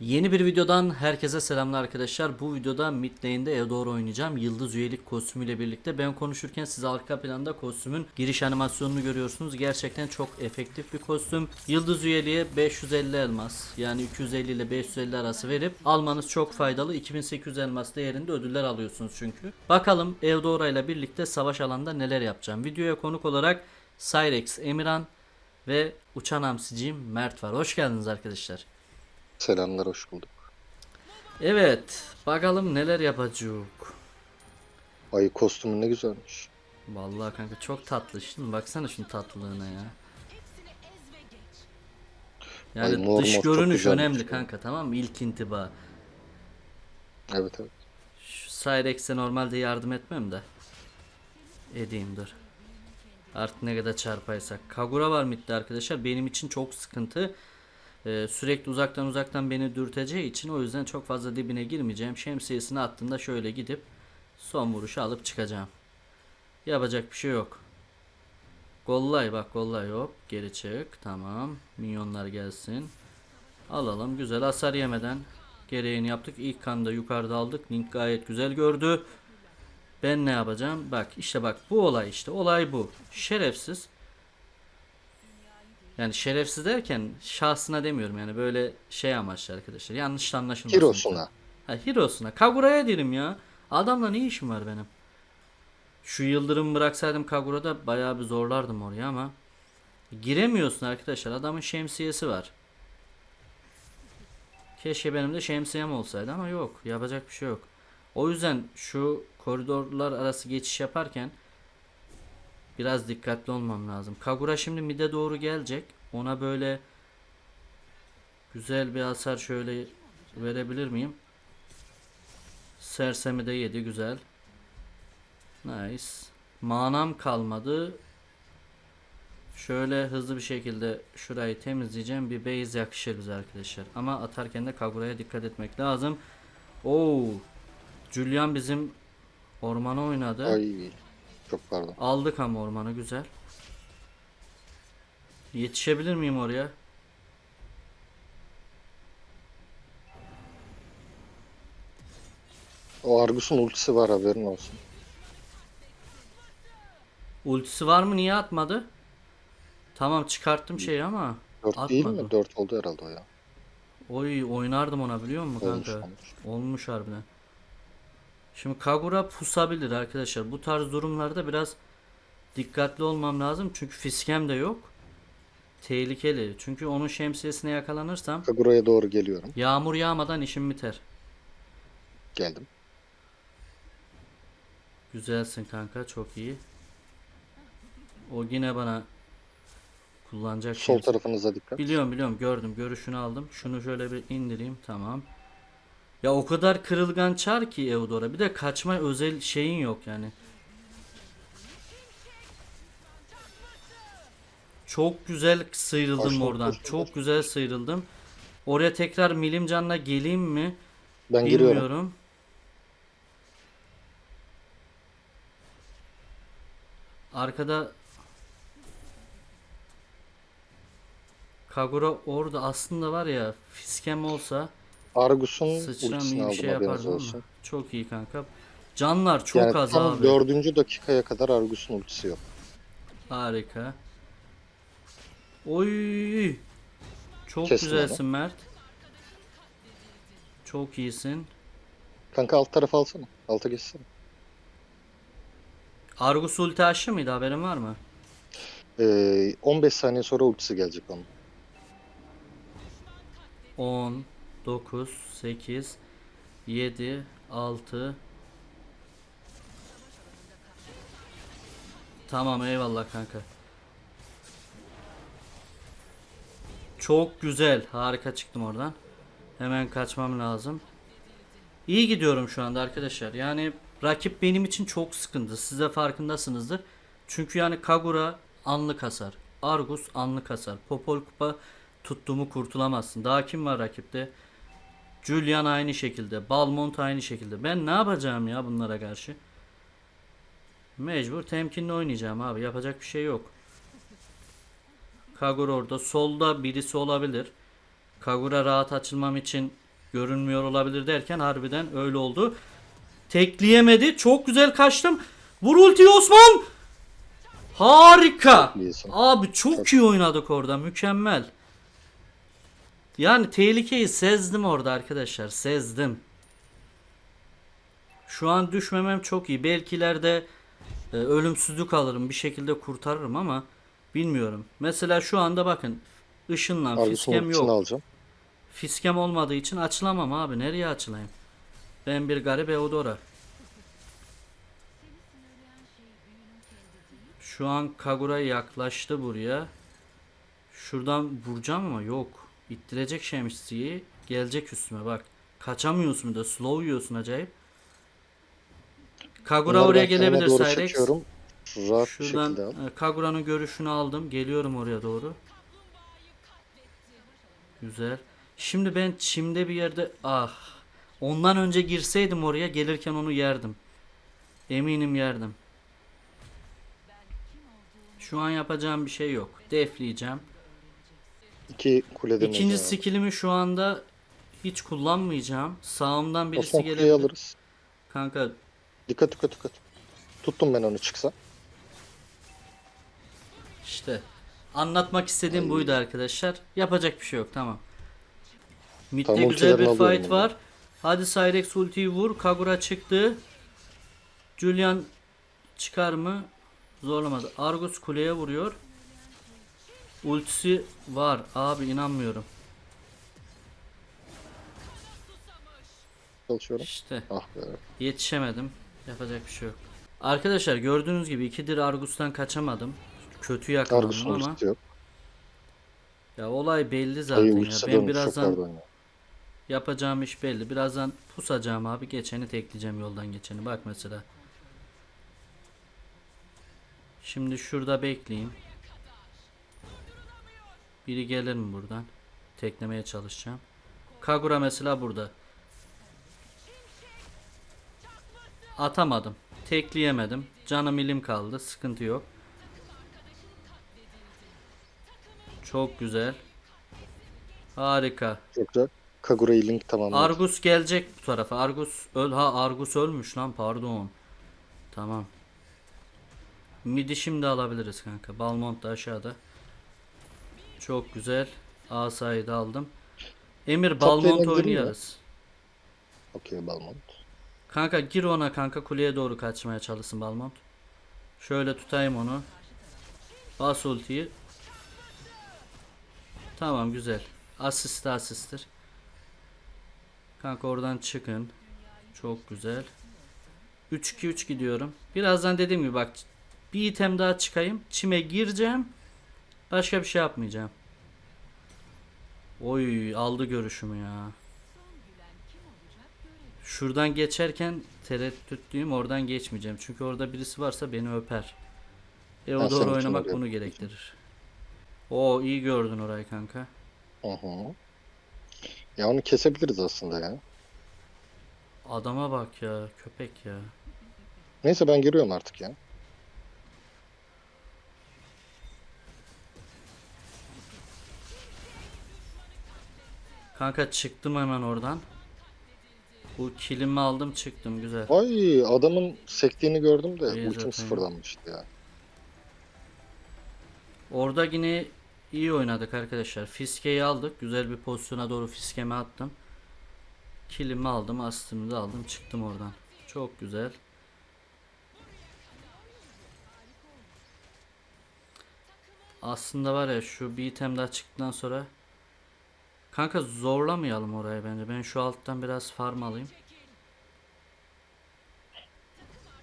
Yeni bir videodan herkese selamlar arkadaşlar. Bu videoda mid lane'de Eudora oynayacağım. Yıldız üyelik kostümüyle birlikte. Ben konuşurken siz arka planda kostümün giriş animasyonunu görüyorsunuz. Gerçekten çok efektif bir kostüm. Yıldız üyeliğe 550 elmas yani 250 ile 550 arası verip almanız çok faydalı. 2800 elmas değerinde ödüller alıyorsunuz çünkü. Bakalım Eudora ile birlikte savaş alanında neler yapacağım. Videoya konuk olarak Cyrex Emirhan ve uçan hamsiciyim Mert var. Hoş geldiniz arkadaşlar. Selamlar, hoş bulduk. Evet, bakalım neler yapacak. Ay kostümün ne güzelmiş. Vallahi kanka çok tatlı şimdi baksana şunun tatlılığına ya. Yani Ay, dış görünüş önemli kanka tamam mı? İlk intiba. Evet evet. Şu Cyrex'e normalde yardım etmem de. Edeyim dur. Artık ne kadar çarpaysak. Kagura var midde arkadaşlar. Benim için çok sıkıntı. Ee, sürekli uzaktan uzaktan beni dürteceği için o yüzden çok fazla dibine girmeyeceğim. Şemsiyesini attığında şöyle gidip son vuruşu alıp çıkacağım. Yapacak bir şey yok. Gollay bak gollay. Hop geri çık. Tamam minyonlar gelsin. Alalım güzel hasar yemeden. Gereğini yaptık. İlk kanda yukarıda aldık. Link gayet güzel gördü. Ben ne yapacağım? Bak işte bak bu olay işte. Olay bu. Şerefsiz yani şerefsiz derken şahsına demiyorum yani böyle şey amaçlı arkadaşlar yanlış anlaşılmasın Hirosuna. Ha Hirosuna. Kagura'ya derim ya. Adamla ne işim var benim? Şu yıldırım bıraksaydım Kagura'da bayağı bir zorlardım oraya ama giremiyorsun arkadaşlar. Adamın şemsiyesi var. Keşke benim de şemsiyem olsaydı ama yok. Yapacak bir şey yok. O yüzden şu koridorlar arası geçiş yaparken biraz dikkatli olmam lazım. Kagura şimdi mide doğru gelecek. Ona böyle güzel bir hasar şöyle verebilir miyim? Sersemi de yedi güzel. Nice. Manam kalmadı. Şöyle hızlı bir şekilde şurayı temizleyeceğim. Bir base yakışır bize arkadaşlar. Ama atarken de Kagura'ya dikkat etmek lazım. Oo. Julian bizim ormana oynadı. Ay çok pardon. Aldık ama ormanı güzel. Yetişebilir miyim oraya? O Argus'un ultisi var haberin olsun. Ultisi var mı? Niye atmadı? Tamam çıkarttım şeyi ama 4 değil atmadı. mi? 4 oldu herhalde o ya. Oy oynardım ona biliyor musun Olmuş kanka? olmuş. Olmuş harbiden. Şimdi Kagura pusabilir arkadaşlar. Bu tarz durumlarda biraz dikkatli olmam lazım. Çünkü fiskem de yok. Tehlikeli. Çünkü onun şemsiyesine yakalanırsam Kagura'ya doğru geliyorum. yağmur yağmadan işim biter. Geldim. Güzelsin kanka çok iyi. O yine bana kullanacak Sol şems- tarafınıza dikkat. Biliyorum biliyorum gördüm görüşünü aldım. Şunu şöyle bir indireyim tamam. Ya o kadar kırılgan çar ki Eudora. Bir de kaçma özel şeyin yok yani. Çok güzel sıyrıldım Aşağı oradan. koşun, Çok güzel sıyrıldım. Oraya tekrar milim canla geleyim mi? Ben giriyorum. Bilmiyorum. Arkada Kagura orada aslında var ya fiskem olsa Argus'un ultisini iyi bir aldım şey haberiniz yapardım ama olsun. çok iyi kanka. Canlar çok yani az tam abi. dördüncü dakikaya kadar Argus'un ultisi yok. Harika. Oy! Çok Kestim güzelsin Mert. Çok iyisin. Kanka alt tarafı alsana. Alta geçsene. Argus ulti aşçı mıydı haberin var mı? Ee, 15 saniye sonra ultisi gelecek onun. 10, 9, 8, 7, 6. Tamam eyvallah kanka. Çok güzel. Harika çıktım oradan. Hemen kaçmam lazım. İyi gidiyorum şu anda arkadaşlar. Yani rakip benim için çok sıkıntı. Siz de farkındasınızdır. Çünkü yani Kagura anlık hasar. Argus anlık hasar. Popol Kupa tuttuğumu kurtulamazsın. Daha kim var rakipte? Julian aynı şekilde. Balmont aynı şekilde. Ben ne yapacağım ya bunlara karşı? Mecbur temkinli oynayacağım abi. Yapacak bir şey yok. Kagura orada. Solda birisi olabilir. Kagura rahat açılmam için görünmüyor olabilir derken harbiden öyle oldu. Tekleyemedi. Çok güzel kaçtım. Vur ultiyi Osman. Harika. Abi çok iyi oynadık orada. Mükemmel. Yani tehlikeyi sezdim orada arkadaşlar. Sezdim. Şu an düşmemem çok iyi. Belki ileride e, ölümsüzlük alırım. Bir şekilde kurtarırım ama bilmiyorum. Mesela şu anda bakın. ışınlan fiskem ultisini yok. alacağım. Fiskem olmadığı için açılamam abi. Nereye açılayım? Ben bir garip Eudora. Şu an Kagura yaklaştı buraya. Şuradan vuracağım ama yok. İttirecek şemsiyeyi. Gelecek üstüme bak. Kaçamıyorsun da slow yiyorsun acayip. Kagura Bunları oraya gelebilir Cyrex. Rahat Şuradan e, Kagura'nın görüşünü aldım. Geliyorum oraya doğru. Güzel. Şimdi ben çimde bir yerde ah ondan önce girseydim oraya gelirken onu yerdim. Eminim yerdim. Şu an yapacağım bir şey yok. Defleyeceğim. İki kuleden İkinci önce. skillimi şu anda hiç kullanmayacağım. Sağımdan birisi Osman kuleyi gelebilir. alırız. Kanka Dikkat dikkat dikkat. Tuttum ben onu çıksa. İşte anlatmak istediğim buydu arkadaşlar. Yapacak bir şey yok tamam. Mid'de Tamam, güzel bir alıyorum fight bunu. var. Hadi Cyrex ultiyi vur. Kagura çıktı. Julian çıkar mı? Zorlamadı. Argus kuleye vuruyor. Ultisi var. Abi inanmıyorum. Çalışıyorum. İşte Ah be. yetişemedim. Yapacak bir şey yok. Arkadaşlar gördüğünüz gibi ikidir Argus'tan kaçamadım. Kötü yakalandım ama yok. ya olay belli zaten Dayı ya. Ben birazdan ya. Yapacağım iş belli. Birazdan pusacağım abi. Geçeni tekleyeceğim yoldan geçeni. Bak mesela. Şimdi şurada bekleyeyim. Biri gelir mi buradan? Teklemeye çalışacağım. Kagura mesela burada. Atamadım. Tekleyemedim. Canım ilim kaldı. Sıkıntı yok. Çok güzel. Harika. Çok güzel. Kagura'yı link tamamladı. Argus gelecek bu tarafa. Argus öl ha Argus ölmüş lan pardon. Tamam. Midi şimdi alabiliriz kanka. Balmont da aşağıda. Çok güzel. Asayı da aldım. Emir Balmont oynayarız. Okey Balmont. Kanka gir ona kanka kuleye doğru kaçmaya çalışsın Balmont. Şöyle tutayım onu. Bas ultiyi. Tamam güzel. Asist asisttir. Kanka oradan çıkın. Çok güzel. 3-2-3 gidiyorum. Birazdan dediğim gibi bak bir item daha çıkayım. Çime gireceğim. Başka bir şey yapmayacağım. Oy aldı görüşümü ya. Şuradan geçerken tereddütlüyüm oradan geçmeyeceğim. Çünkü orada birisi varsa beni öper. Eudor senin için oynamak bunu gerektirir. Oo iyi gördün orayı kanka. Hı hı. Ya onu kesebiliriz aslında ya. Adama bak ya köpek ya. Neyse ben giriyorum artık ya. Kanka çıktım hemen oradan. Bu kilimi aldım çıktım güzel. Ay adamın sektiğini gördüm de İyi ultim zaten. sıfırlanmıştı ya. Orada yine iyi oynadık arkadaşlar. Fiskeyi aldık. Güzel bir pozisyona doğru fiskemi attım. Kilimi aldım. Astımı da aldım. Çıktım oradan. Çok güzel. Aslında var ya şu bir item daha çıktıktan sonra Kanka zorlamayalım orayı bence. Ben şu alttan biraz farm alayım.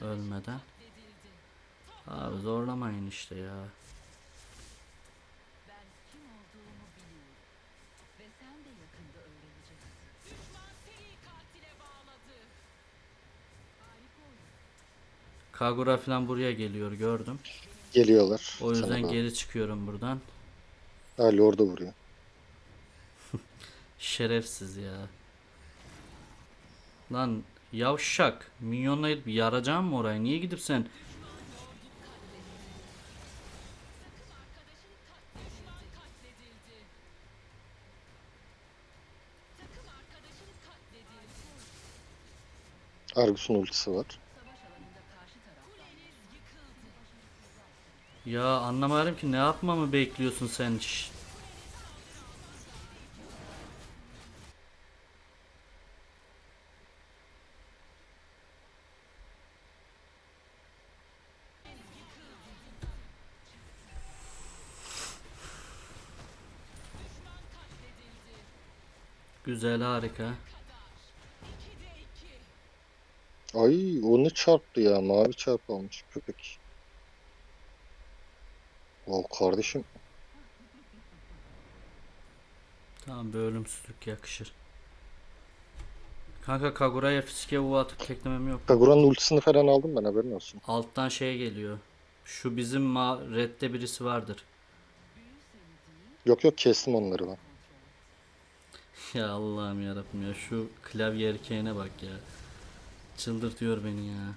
Ölmeden. Abi zorlamayın işte ya. Kagura falan buraya geliyor gördüm. Geliyorlar. O yüzden sana geri çıkıyorum buradan. Ha Lord'a vuruyor. Şerefsiz ya. Lan yavşak. Minyonla gidip yaracağım mı orayı? Niye gidip sen Argus'un ultisi var. Ya anlamadım ki ne yapmamı bekliyorsun sen? Şşt. Güzel harika. Ay onu çarptı ya. Mavi çarp almış köpek. O kardeşim. Tamam bir ölümsüzlük yakışır. Kanka Kagura'ya fiske U atıp teklemem yok. Kagura'nın ultisini falan aldım ben haberin olsun. Alttan şey geliyor. Şu bizim ma redde birisi vardır. Yok yok kestim onları ben. Ya Allah'ım yarabbim ya şu klavye erkeğine bak ya. Çıldırtıyor beni ya.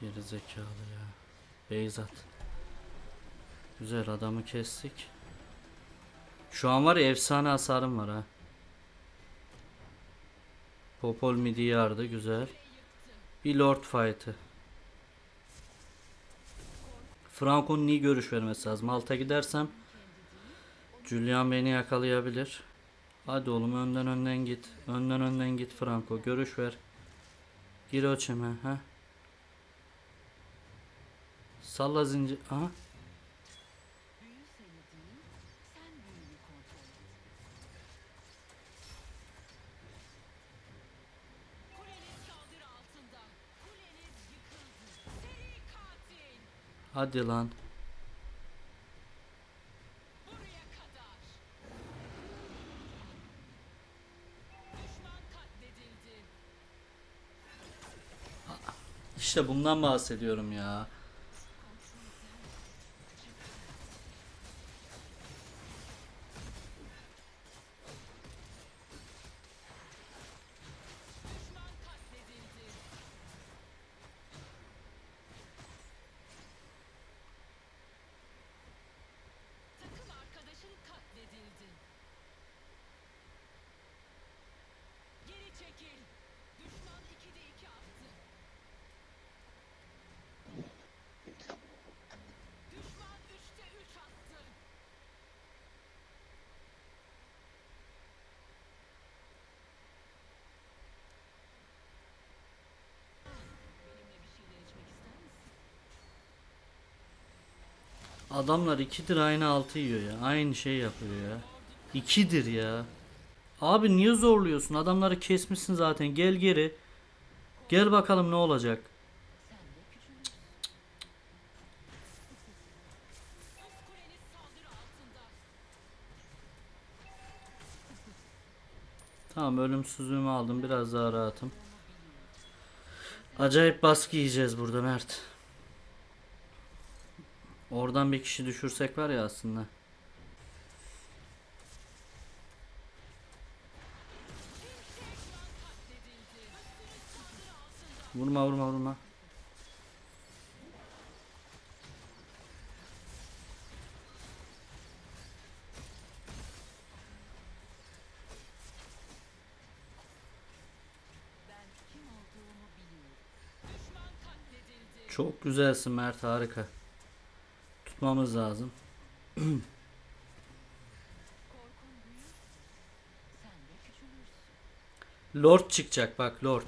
Geri zekalı ya. Beyzat. Güzel adamı kestik. Şu an var ya efsane hasarım var ha. Popol midi yardı güzel. Bir lord fight'ı. Franco'nun iyi görüş vermesi lazım. Alta gidersem Julian beni yakalayabilir. Hadi oğlum önden önden git. Önden önden git Franco. Görüş ver. Gir o çeme. Ha? Salla zincir. Aha. Hadi lan. İşte bundan bahsediyorum ya. Adamlar ikidir aynı altı yiyor ya. Aynı şey yapıyor ya. İkidir ya. Abi niye zorluyorsun? Adamları kesmişsin zaten. Gel geri. Gel bakalım ne olacak. Tamam ölümsüzlüğümü aldım. Biraz daha rahatım. Acayip baskı yiyeceğiz burada Mert. Oradan bir kişi düşürsek var ya aslında. Vurma vurma vurma. Çok güzelsin Mert harika. Tutmamız lazım. Lord çıkacak bak Lord.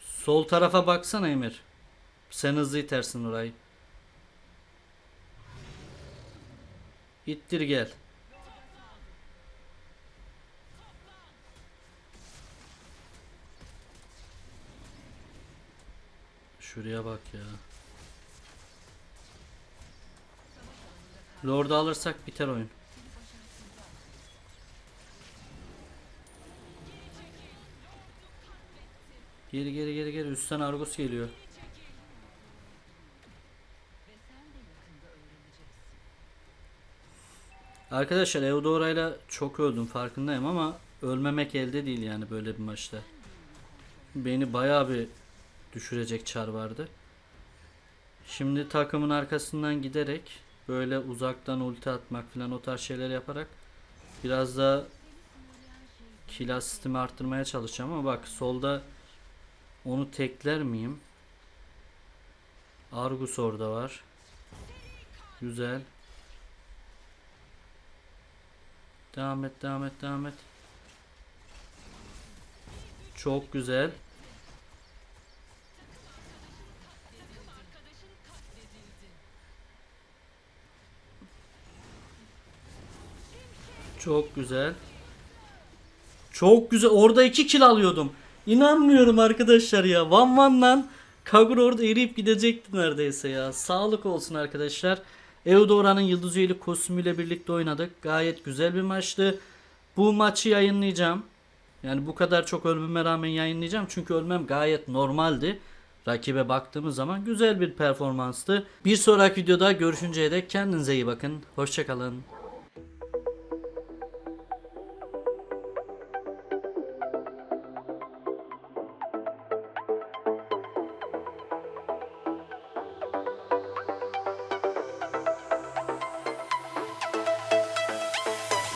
Sol tarafa baksana Emir. Sen hızlı itersin orayı. İttir gel. Şuraya bak ya. Lord'u alırsak biter oyun. Geri geri geri geri üstten Argus geliyor. Arkadaşlar Eudora'yla çok öldüm farkındayım ama ölmemek elde değil yani böyle bir maçta. Beni bayağı bir düşürecek çar vardı. Şimdi takımın arkasından giderek böyle uzaktan ulti atmak falan o tarz şeyler yaparak biraz da kill asistimi arttırmaya çalışacağım ama bak solda onu tekler miyim? Argus orada var. Güzel. Devam et, devam et, devam et. Çok güzel. Çok güzel. Çok güzel. Orada iki kill alıyordum. İnanmıyorum arkadaşlar ya. One one lan. Kagura orada eriyip gidecekti neredeyse ya. Sağlık olsun arkadaşlar. Eudora'nın Yıldız Üyelik kostümüyle birlikte oynadık. Gayet güzel bir maçtı. Bu maçı yayınlayacağım. Yani bu kadar çok ölmeme rağmen yayınlayacağım. Çünkü ölmem gayet normaldi. Rakibe baktığımız zaman güzel bir performanstı. Bir sonraki videoda görüşünceye dek kendinize iyi bakın. Hoşçakalın.